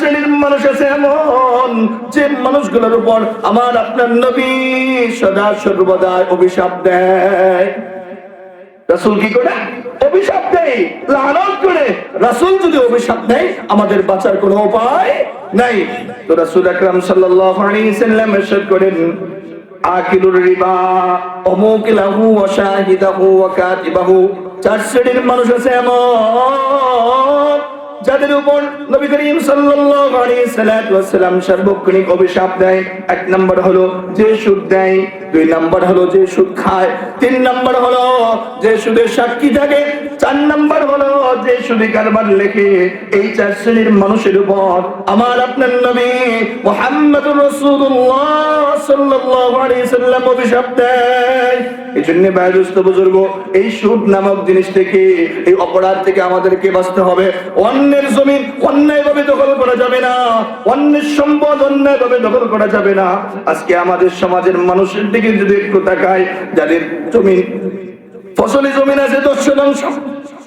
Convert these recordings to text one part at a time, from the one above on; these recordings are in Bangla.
শ্রেণির মানুষ আছে এমন যে মানুষগুলোর উপর আমার আপনার নবী সদা সর্বদা অভিশাপ দেয়। রাসূল কি করে? অভিশাপ দেয়, লানত করে। রাসূল যদি অভিশাপ দেয়, আমাদের বাঁচার কোনো উপায় নাই। তো রাসূল আকরাম সাল্লাম ইরশাদ করেন চার শ্রেণির মানুষ আছে এমন যাদের উপর নবী করিম সাল্লাল্লাহু আলাইহি সাল্লাম সার্বক্ষণিক অভিশাপ দেয়, এক নম্বর হলো যে সুদ দেয়, দুই নম্বর হলো যে সুদ খায়, তিন নম্বর হলো যে সুদের সাক্ষী থাকে চার নাম্বার হলো যে সুদে কারবার লেখে, এই চার শ্রেণির মানুষের উপর আমার আপনার নবী আলাইহি সাল্লাম অভিশাপ দেয়। এই জন্য বুজুর্গ, এই সুদ নামক জিনিস থেকে, এই অপরাধ থেকে আমাদেরকে বাঁচতে হবে। অন্যের জমিন অন্যায় ভাবে দখল করা যাবে না, অন্যের সম্পদ অন্যায় ভাবে দখল করা যাবে না। আজকে আমাদের সমাজের মানুষের দিকে যদি একটু তাকায় যাদের জমিন ফসলি জমিন আছে দশ শতাংশ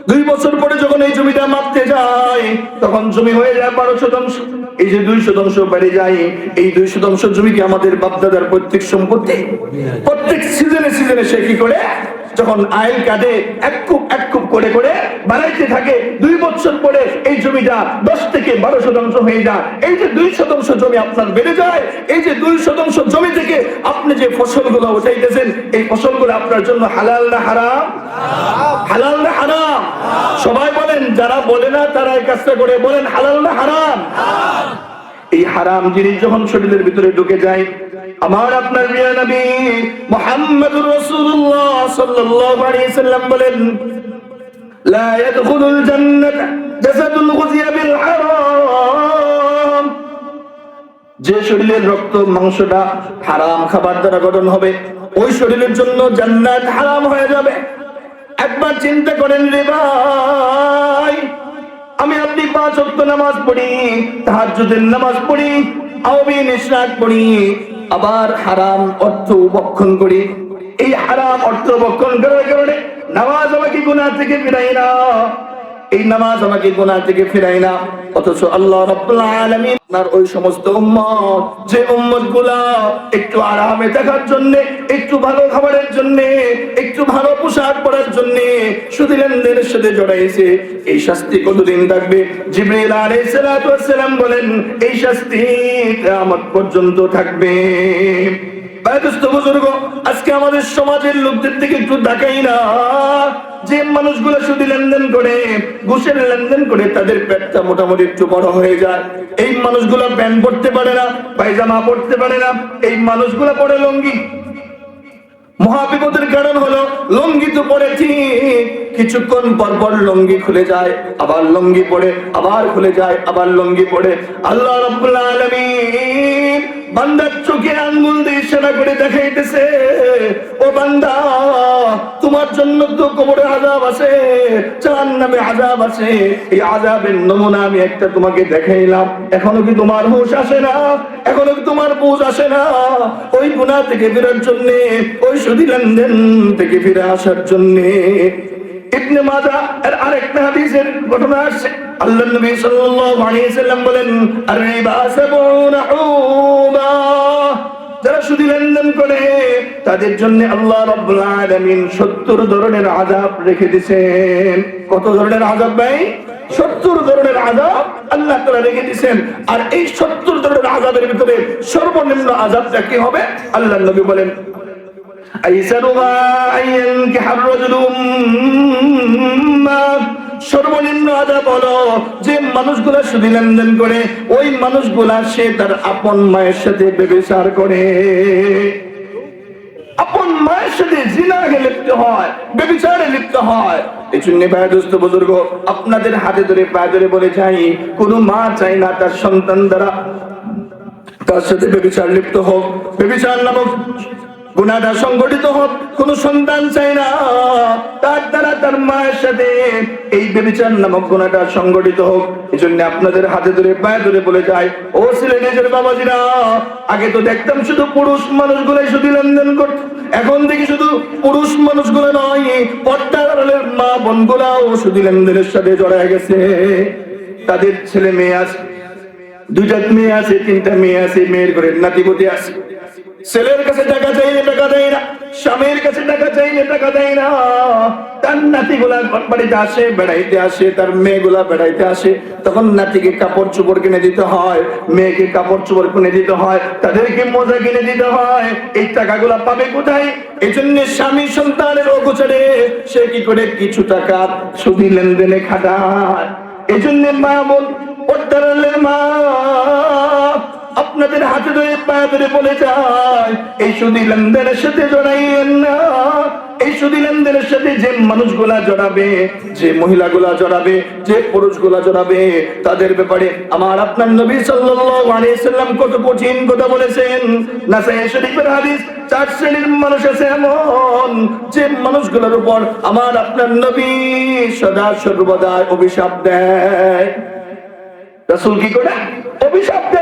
দুই বছর পরে যখন এই জমিটা মাপতে যায়, তখন জমি হয়ে যায় বারো শতাংশ এই যে দুই শতাংশ বেড়ে যায়, এই দুই শতাংশ জমিকে আমাদের বাপদাদার প্রত্যেক সম্পত্তি, প্রত্যেক সিজনে সিজনে সে কি করে যখন আইল কাটে এক কুপ এক কুপ করে করে বাড়াইতে থাকে, দুই বছর পরে এই জমিটা দশ থেকে বারো শতাংশ হয়ে যায়। এই যে দুই শতাংশ জমি আপনার বেড়ে যায়, এই যে দুই শতাংশ জমি থেকে আপনি যে ফসলগুলো উঠাইতেছেন, এই ফসলগুলো আপনার জন্য হালাল না হারাম? হালাল না হারাম? সবাই বলেন, যারা বলে না, তারা এই কাজটা করে বলেন, হালাল না হারাম? এই হারাম জিনিস যখন শরীরের ভিতরে ঢুকে যায় আমার আপনার প্রিয় নবী মুহাম্মদুর রাসূলুল্লাহ সাল্লাল্লাহু আলাইহি সাল্লাম বলেন, লা ইয়াদখুলুল জান্নাতা জাসাদুল গুযিয়া বিল হারাম। যে শরীরের রক্ত, মাংসটা হারাম খাবার দ্বারা গঠন হবে, ওই শরীরের জন্য জান্নাত হারাম হয়ে যাবে। একবার চিন্তা করেন রে ভাই, আমি আপনি পাঁচ অক্ট নামাজ পড়ি, তাহাজ্জুদের নামাজ পড়ি আওবি নিশরাত পড়ি আবার হারাম অর্থ বক্ষণ করি। এই হারাম অর্থ বক্ষণ করার কারণে নামাজ আমাকে গুণা থেকে বিদায় না এই নামাজ আমাকে গুনাহ থেকে ফিরাই না। অথচ আল্লাহ রাব্বুল ওই সমস্ত উম্মত, যে উম্মতগুলা একটু আরামে থাকার জন্য, একটু ভালো খাবারের জন্য, একটু ভালো পোশাক পরার জন্য শুধু লেনদেনের সাথে জড়াইছে, এই শাস্তি কতদিন থাকবে? জিবরিল বলেন, এই শাস্তি কিয়ামত পর্যন্ত থাকবে। আজকে আমাদের সমাজের লোকদের একটু তাকাই না। যে মানুষগুলো শুধু লেনদেন করে, ঘুষের লেনদেন করে, তাদের পেটটা মোটামুটি একটু বড় হয়ে যায়। এই মানুষগুলো পড়তে পারে না, পায়জামা পড়তে পারে না, এই মানুষগুলো পরে লঙ্গি। মহাবিপদের কারণ হলো, লঙ্গি তো পরে কিছুক্ষণ পর পর লঙ্গি খুলে যায়, আবার লঙ্গি পড়ে আবার খুলে যায়, আবার লঙ্গি পড়ে আল্লাহ রাব্বুল বান্দার চোখে আঙ্গুল দিয়ে ইশারা করে দেখাইতেছে, ও বান্দা, তোমার জন্য তো কবরে আজাব আছে চার নামে আজাব আছে। এই আজাবের নমুনা আমি একটা তোমাকে দেখাইলাম। এখনও কি তোমার হুঁশ আসে না? এখনও কি তোমার বুঝ আসে না? ওই গুনাহ থেকে ফেরার জন্যে, ওই সুদী লেনদেন থেকে ফিরে আসার জন্য ইবনে এর আরেকটা হাদিসের ঘটনা আসছে। আল্লাহ নবী সাল্লাল্লাহু আলাইহি সাল্লাম বলেন হুবা যারা লেনদেন করে, তাদের জন্য আল্লাহ রাব্বুল আলামিন 70 ধরনের আযাব রেখে দিয়েছেন। কত ধরনের আযাব ভাই? 70 ধরনের আযাব আল্লাহ তাআলা রেখে দিয়েছেন। আর এই 70 ধরনের আযাবের ভিতরে সর্বনিম্ন আযাবটা কি হবে? আল্লাহ নবী বলেন সর্বনিম্ন আজাব হলো যে মানুষগুলা শুধু লেনদেন করে, ওই মানুষগুলা সে তার আপন মায়ের সাথে ব্যবচার করে। আপন মায়ের সাথে জিনাকে লিপ্ত হয়, ব্যবিচারে লিপ্ত হয়। এই জন্য ভাই দোস্ত, বুজুর্গ, আপনাদের হাতে ধরে পায়ে ধরে বলে যাই কোন মা চাই না তার সন্তান দ্বারা তার সাথে ব্যবিচার লিপ্ত হোক। ব্যবিচার নামক গুণাটা সংগঠিত হোক, কোন সন্তান চাই না। তার দ্বারা তার মায়ের সাথে এই বেবিচার নামক গুণাটা সংগঠিত হোক। এই জন্য আপনাদের হাতে ধরে, পায়ে ধরে বলে যায়, ও ছেলে নিজের বাবাজিরা, আগে তো দেখতাম শুধু পুরুষ মানুষগুলাই শুধু লেনদেন করত। এখন দেখি শুধু পুরুষ মানুষগুলো নয়, পর্দার মা বোনগুলাও শুধু লেনদেনের সাথে জড়ায় গেছে। তাদের ছেলে মেয়ে আছে, দুইটা মেয়ে আছে, তিনটা মেয়ে আছে, মেয়ের ঘরে নাতিপতি আছে। ছেলের কাছে টাকা চাইলে টাকা দেয় না, স্বামীর কাছে টাকা চাইলে টাকা দেয় না। তার নাতিগুলা বাড়িতে আসে, বেড়াইতে আসে, তার মেয়েগুলা বেড়াইতে আসে। তখন নাতিকে কাপড় চোপড় কিনে দিতে হয়, মেয়েকে কাপড় চোপড় কিনে দিতে হয়, তাদেরকে মজা কিনে দিতে হয়। এই টাকাগুলা পাবে কোথায়? এই জন্য স্বামী সন্তানের অগোচরে সে কি করে? কিছু টাকা সুদি লেনদেনে খাটায়। এই জন্য মা বোন পর্দারের মা আপনাদের হাতে ধরে পায়ে ধরে বলে যায়, এই সুদি লেনদেনের সাথে জড়াইয়েন না। এই সাথে যে মানুষগুলা জড়াবে, যে মহিলাগুলা জড়াবে, যে পুরুষগুলা জড়াবে, তাদের ব্যাপারে আমার আপনার নবী সাল্লাম কত কঠিন কথা বলেছেন। শরীফের হাদিস, চার শ্রেণির মানুষ আছে এমন, যে মানুষগুলোর উপর আমার আপনার নবী সদা সর্বদা অভিশাপ দেয়। কি করে? অভিশাপ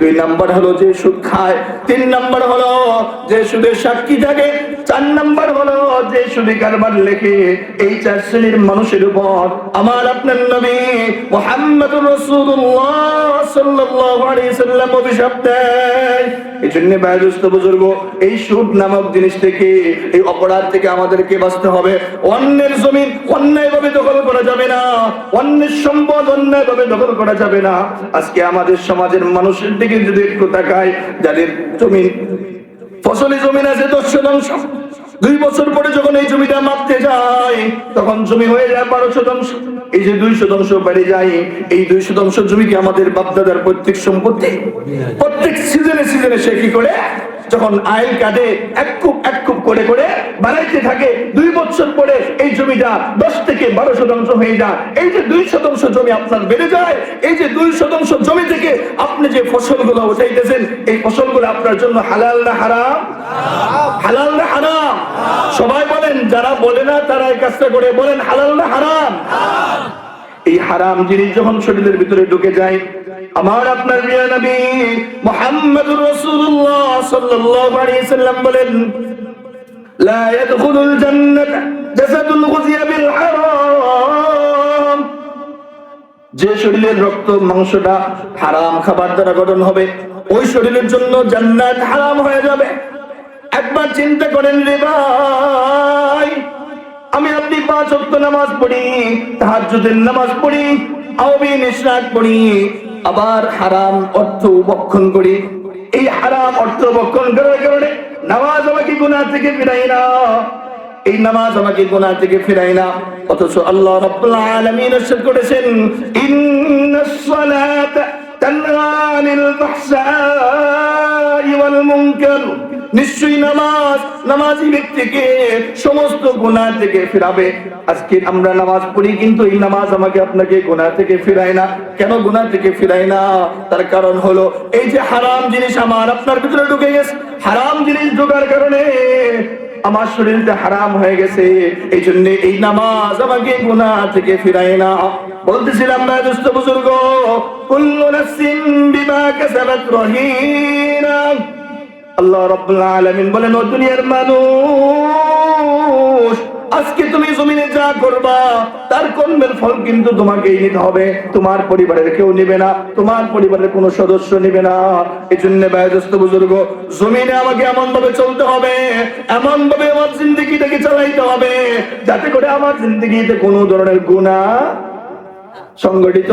দুই নাম্বার হলো যে সুদ খায়, তিন নাম্বার হলো যে সুদের সাক্ষী থাকে চার নাম্বার হলো যে সুদে কারবার লেখে। এই চার শ্রেণির মানুষের উপর আমার আপনার নবী মুহাম্মদুর রাসূলুল্লাহ সাল্লাল্লাহু আলাইহি সাল্লাম অভিশাপ বুজুর্গ, এই সুদ নামক জিনিস থেকে, এই অপরাধ থেকে আমাদেরকে বাঁচতে হবে। অন্যের জমিন অন্যায় ভাবে দখল করা যাবে না, অন্যের সম্পদ অন্যায় ভাবে দখল করা যাবে না। আজকে আমাদের সমাজের মানুষের দিকে যদি একটু তাকায় যাদের জমিন ফসলি জমিন আছে দশ শতাংশ দুই বছর পরে যখন এই জমিটা মাপতে যায় তখন জমি হয়ে যায় বারো শতাংশ এই যে দুই শতাংশ বেড়ে যায়, এই দুই শতাংশ জমি কি আমাদের বাপদাদার প্রত্যেক সম্পত্তি? প্রত্যেক সিজনে সিজনে সে কি করে? যখন আইল কাটে, এক কুপ এক কুপ করে করে বাড়াইতে থাকে, দুই বছর পরে এই জমিটা দশ থেকে বারো শতাংশ হয়ে যায়। এই যে দুই শতাংশ জমি আপনার বেড়ে যায়, এই যে দুই শতাংশ জমি ফসলগুলো উঠাইতেছেন, এই ফসলগুলো আপনার জন্য হালাল না হারাম? হালাল না হারাম? সবাই বলেন, যারা বলে না, তারা এই কাজটা করে বলেন, হালাল না হারাম? এই হারাম জিনিস যখন শরীরের ভিতরে ঢুকে যায়, আমার আপনার নবী সাল্লাল্লাহু আলাইহি সাল্লাম বলেন, লা ইয়াদখুলুল জান্নাত জাসাদুল বিল হারাম। যে শরীরের রক্ত, মাংসটা হারাম খাবার দ্বারা গঠন হবে, ওই শরীরের জন্য জান্নাত হারাম হয়ে যাবে। একবার চিন্তা করেন রে ভাই, আমি আপনি পাঁচ অক্ট নামাজ পড়ি, তাহাজ্জুদের নামাজ পড়ি আওবি নিশরাত পড়ি, আবার হারাম অর্থ বক্ষণ করি। এই হারাম অর্থ বক্ষণ করার কারণে নামাজ আমাকে গুনাহ থেকে ফিরাই না এই নামাজ আমাকে গুনাহ থেকে ফিরাই না। অথচ আল্লাহ আলামিন করেছেন ইন্নাস সালাতা ফাহশাই ওয়াল মুনকার। নিশ্চয়ই নামাজ, নামাজি ব্যক্তিকে সমস্ত গুনাহ থেকে ফিরাবে। আজকে আমরা নামাজ পড়ি, কিন্তু এই নামাজ আমাকে আপনাকে গুনাহ থেকে ফিরায় না। কেন গুনাহ থেকে ফিরায় না? তার কারণ হলো, এই যে হারাম জিনিস আমার আপনার ভিতরে ঢুকে গেছে। হারাম জিনিস ঢোকার কারণে আমার শরীরটা হারাম হয়ে গেছে এই জন্য এই নামাজ আমাকে গুনা থেকে ফিরাই না বলতেছিলাম, না দোস্ত বুজুর্গ আল্লাহ রাব্বুল আলামিন বলেন, ও দুনিয়ার মানুষ আজকে তুমি জমিনে যা করবা, তার কর্মের ফল কিন্তু তোমাকেই নিতে হবে। তোমার পরিবারের কেউ নেবে না, তোমার পরিবারের কোনো সদস্য নেবে না। এই জন্য বয়োজ্যেষ্ঠ বুজুর্গ, জমিনে আমাকে এমন ভাবে চলতে হবে এমন ভাবে আমার জিন্দগিটাকে চালাইতে হবে, যাতে করে আমার জিন্দগিতে কোনো ধরনের গুণা সংগঠিত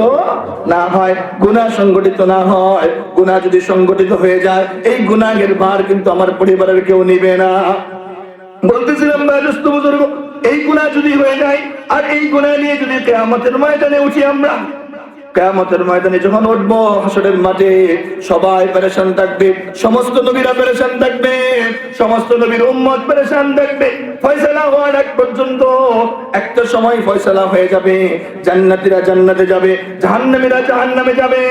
না হয়। গুণা সংগঠিত না হয়, গুণা যদি সংগঠিত হয়ে যায়, এই গুণাগের ভার কিন্তু আমার পরিবারের কেউ নিবে না। বলতেছিলাম বুজুর্গ এই গুণা যদি হয়ে যায়, আর এই গুণা নিয়ে যদি কেয়ামতের ময়দানে উঠি আমরা, কেয়ামতের ময়দানে যখন উঠবো হাসরের মাঠে, সবাই পেরেশান থাকবে, সমস্ত নবীরা পেরেশান থাকবে, সমস্ত নবীর উম্মত পেরেশান থাকবে। ফয়সালা হওয়ার এক পর্যন্ত একটা সময় ফয়সালা হয়ে যাবে, জান্নাতীরা জান্নাতে যাবে, জাহান্নামীরা জাহান্নামে যাবে,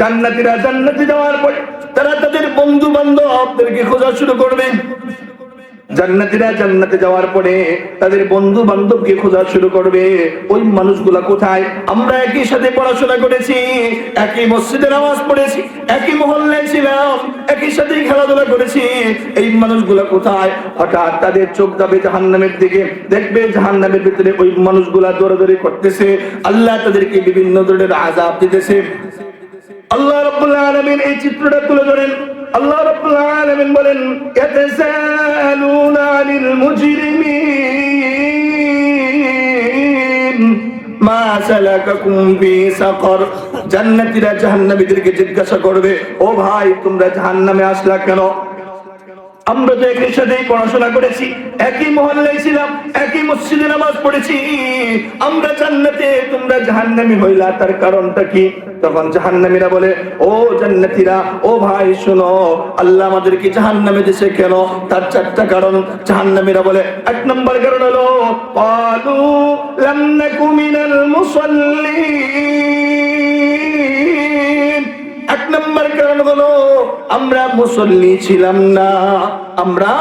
জান্নাতীরা জান্নাতে যাওয়ার পরে তারা তাদের বন্ধু বান্ধবদেরকে খোঁজা শুরু করবে। জান্নাতীরা জান্নাতে যাওয়ার পরে তাদের বন্ধু বান্ধবকে খোঁজা শুরু করবে, ওই মানুষগুলা কোথায়? আমরা একই সাথে পড়াশোনা করেছি, একই মসজিদে নামাজ পড়েছি, একই মহল্লায় ছিলাম, একই সাথে খেলাধুলা করেছি। এই মানুষগুলা কোথায়? হঠাৎ তাদের চোখ যাবে জাহান্নামের দিকে। দেখবে জাহান্নামের ভিতরে ওই মানুষগুলা দৌড়াদৌড়ি করতেছে। আল্লাহ তাদেরকে বিভিন্ন ধরনের আজাব দিতেছে। আল্লাহ রাব্বুল আলামিন এই চিত্রটা তুলে ধরেন। আল্লাহ রাব্বুল আলামিন বলেন, ইয়াতাসালুনা আনিল মুজরিমিন, মা সালাকাকুম ফি সাকর। জান্নাতীরা জাহান্নামীদেরকে জিজ্ঞাসা করবে, ও ভাই, তোমরা জাহান্নামে আসলা কেন? আমরা তো একই সাথে পড়াশোনা করেছি, একই মহল্লায় ছিলাম, একই মসজিদে নামাজ পড়েছি। আমরা জান্নাতে, তোমরা জাহান্নামি হইলা। তার কারণটা কি? তখন জাহান্নামীরা বলে, ও জান্নাতীরা, ও ভাই, শোনো, আল্লাহ আমাদেরকে জাহান্নামে দিছে কেন? তার চারটা কারণ। জাহান্নামীরা বলে, এক নম্বর কারণ হলো পালু লাম মিনাল মুসাল্লিন। নম্বর কারণ হলো আমরা মুসল্লি ছিলাম না আমরা